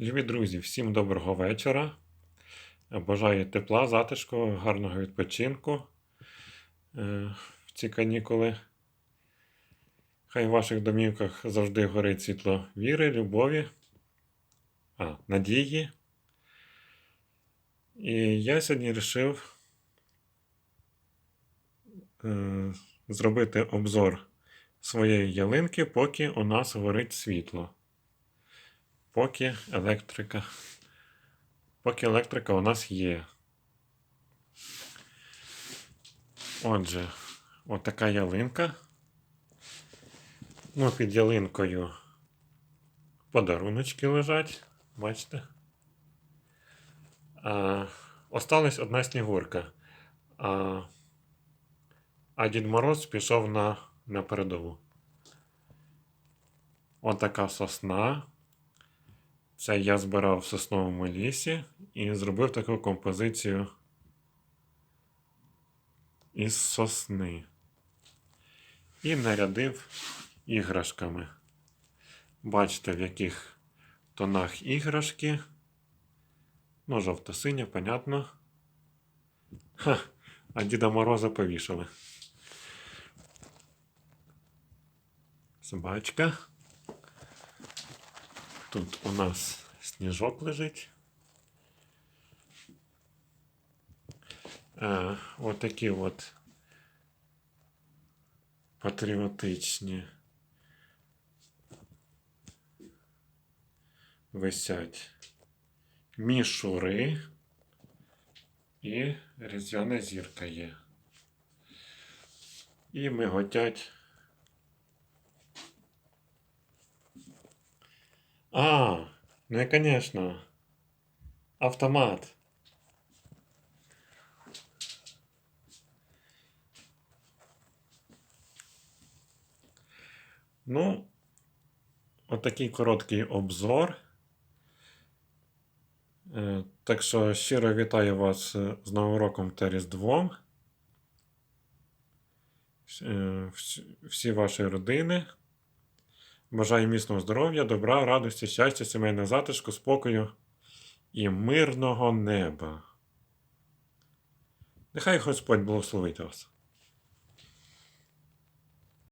Любі друзі, всім доброго вечора. Бажаю тепла, затишку, гарного відпочинку е, в ці канікули. Хай в ваших домівках завжди горить світло віри, любові, а, надії. І я сьогодні вирішив е, зробити обзор своєї ялинки, поки у нас горить світло поки електрика. Поки електрика у нас є. Отже, отака ялинка. Ну, під ялинкою подаруночки лежать, бачите? А, осталась одна снігурка. А, а Дід Мороз пішов на, на передову. Отака сосна. Це я збирав в сосновому лісі і зробив таку композицію із сосни. І нарядив іграшками. Бачите, в яких тонах іграшки. Ну, жовто-синя, понятно. Ха, а Діда Мороза повішали. Собачка. Тут у нас сніжок лежить. А, от такі от патріотичні висять мішури і різдвяна зірка є. І миготять А, ну и конечно. Автомат. Ну, отакий короткий обзор. Е, Так що щиро вітаю вас з Новим роком та Різдвом. Всі ваші родини. Бажаю міцного здоров'я, добра, радості, щастя, сімейного затишку, спокою і мирного неба. Нехай Господь благословить вас.